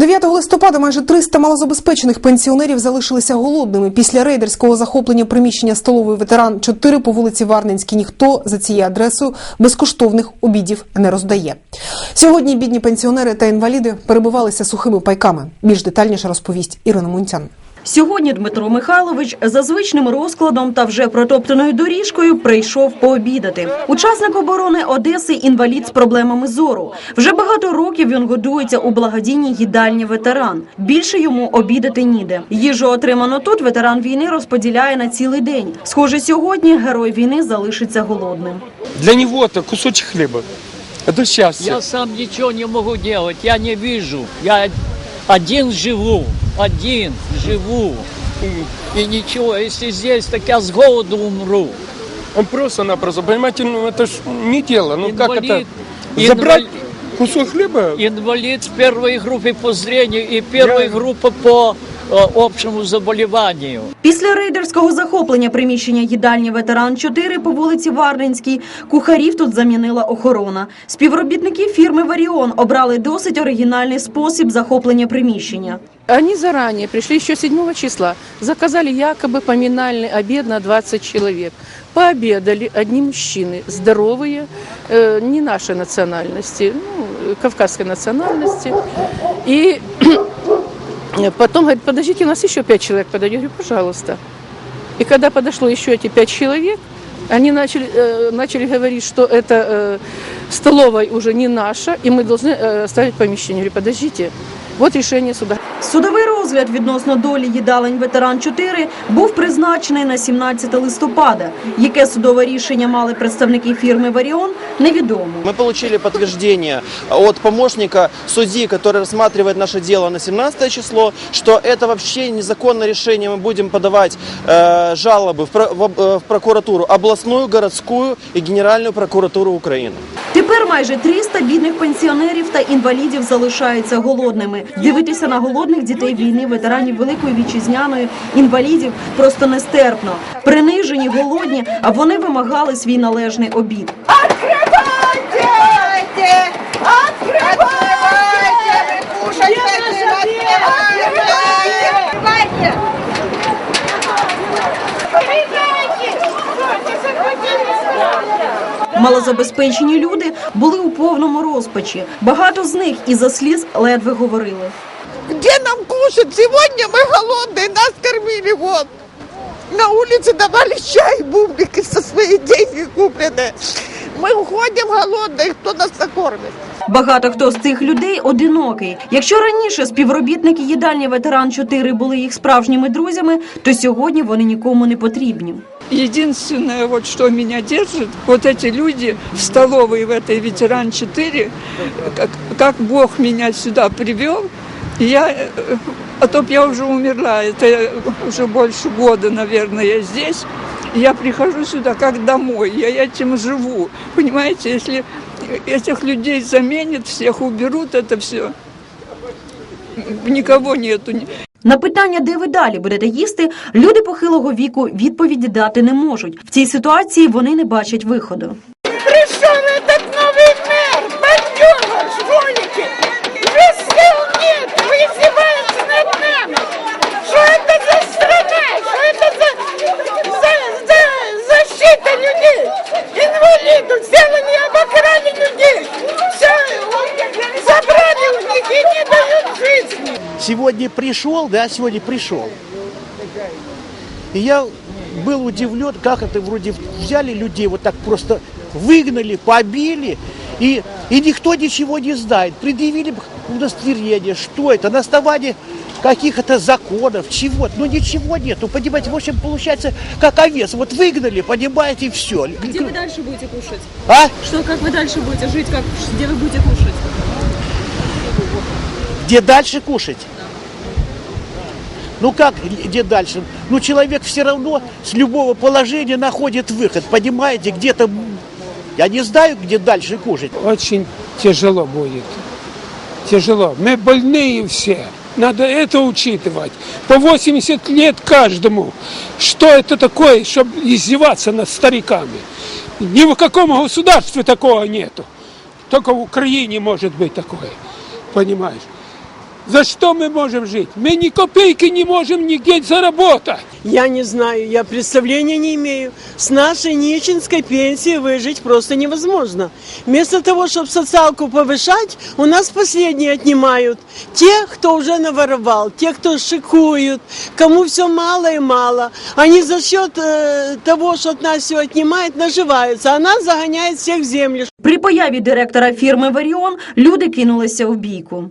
9 листопада майже 300 малозабезпечених пенсіонерів залишилися голодними. Після рейдерського захоплення приміщення столової ветеран 4 по вулиці Варненській ніхто за цією адресою безкоштовних обідів не роздає. Сьогодні бідні пенсіонери та інваліди перебувалися сухими пайками. Більш детальніше розповість Ірина Мунтян. Сьогодні Дмитро Михайлович за звичним розкладом та вже протоптаною доріжкою прийшов пообідати. Учасник оборони Одеси інвалід з проблемами зору. Вже багато років він годується у благодійній їдальні ветеран. Більше йому обідати ніде. Їжу отриману тут ветеран війни розподіляє на цілий день. Схоже, сьогодні герой війни залишиться голодним. Для него это кусочек хлеба. Это счастье. Я сам ничего не могу делать, я не вижу. Я один живу, один живу. И, ничего, если здесь, так я с голоду умру. Он просто-напросто, понимаете, ну это ж не дело. Ну как это? Инвалид. Забрать Инвалид. кусок хлеба? Инвалид с первой группы по зрению и первой Я- группы по э, общему заболеванию. Після рейдерського захоплення приміщення їдальні ветеран 4 по вулиці Варненській кухарів тут замінила охорона. Співробітники фірми Варіон обрали досить оригінальний спосіб захоплення приміщення. Они заранее пришли еще 7 числа, заказали якобы поминальный обед на 20 человек. Пообедали одни мужчины, здоровые, э, не нашей национальности, ну, э, кавказской национальности. И потом говорит, подождите, у нас еще 5 человек подойдет. Я говорю, пожалуйста. И когда подошло еще эти 5 человек, они начали, э, начали говорить, что это э, столовая уже не наша, и мы должны э, оставить помещение. Я говорю, подождите, вот решение суда. Судовий розгляд відносно долі їдалень ветеран 4 був призначений на 17 листопада. Яке судове рішення мали представники фірми Варіон, невідомо. Мы получили подтверждение от помощника судьи, который рассматривает наше дело на 17 число, что это вообще незаконное решение. Мы будем подавать э, жалобы в, про- в об- э, в прокуратуру областную, городскую и генеральную прокуратуру Украины. Тепер майже 300 бідних пенсіонерів та інвалідів залишаються голодними. Дивитися на голодних дітей війни, ветеранів Великої вітчизняної, інвалідів просто нестерпно. Принижені, голодні, а вони вимагали свій належний обід. Открывайте! Открывайте! Вы кушать хотим! Открывайте! Открывайте! Малозабезпечені люди були у повному розпачі. Багато з них із-за сліз ледве говорили. Где нам кушать? Сегодня мы голодные, нас кормили вот. На улице давали чай, бублики со свои деньги купленные. Мы уходим голодные, кто нас накормит? Багато хто з цих людей одинокий. Якщо раніше співробітники їдальні ветеран 4 були їх справжніми друзями, то сьогодні вони нікому не потрібні. Единственное, вот что меня держит, вот эти люди в столовой в этой ветеран 4, как, как Бог меня сюда привел, и я, э, а то б я уже умерла, это уже больше года, наверное, я здесь, и я прихожу сюда как домой, я этим живу. Понимаете, если этих людей заменят, всех уберут, это все, никого нету. На питання, де ви далі будете їсти, люди похилого віку відповіді дати не можуть. В цій ситуації вони не бачать виходу. Пришел сегодня пришел, да, сегодня пришел. И я был удивлен, как это вроде взяли людей вот так просто выгнали, побили, и, и никто ничего не знает. Предъявили бы удостоверение, что это, на основании каких-то законов, чего-то, ну ничего нету, понимаете, в общем, получается, как овец, вот выгнали, понимаете, и все. Где вы дальше будете кушать? А? Что, как вы дальше будете жить? Как, где вы будете кушать? Где дальше кушать? Ну как, где дальше? Ну человек все равно с любого положения находит выход, понимаете, где-то, я не знаю, где дальше кушать. Очень тяжело будет. Тяжело. Мы больные все. Надо это учитывать. По 80 лет каждому. Что это такое, чтобы издеваться над стариками? Ни в каком государстве такого нету. Только в Украине может быть такое. Понимаешь? За что мы можем жить? Мы ни копейки не можем нигде заработать. Я не знаю, я представления не имею. С нашей нищенской пенсии выжить просто невозможно. Вместо того, чтобы социалку повышать, у нас последние отнимают. Те, кто уже наворовал, те, кто шикуют, кому все мало и мало. Они за счет э, того, что от нас все отнимает, наживаются, а нас загоняет всех в землю. При появі директора фірми Варіон люди кинулися в бійку.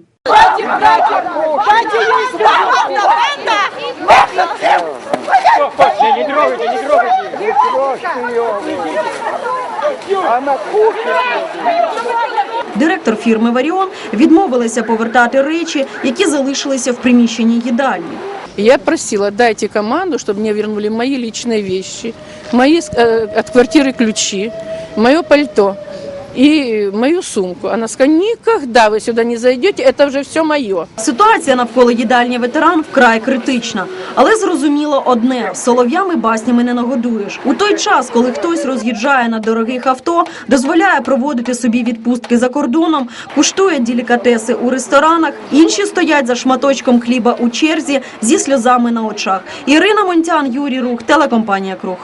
Директор фірми Варіон відмовилася повертати речі, які залишилися в приміщенні їдальні. Я просила, дайте команду, чтобы мне вернули мои личные вещи, мои э, от квартиры ключи, мое пальто и мою сумку. Она сказала, никогда вы сюда не зайдете, это уже все мое. Ситуація навколо їдальні ветеран вкрай критична, але зрозуміло одне: солов'ями баснями не нагодуєш. У той час, коли хтось роз'їжджає на дорогих авто, дозволяє проводити собі відпустки за кордоном, куштує делікатеси у ресторанах, інші стоять за шматочком хліба у черзі зі сльозами на очах. Ірина Монтян, Юрій Рух, телекомпанія Круг.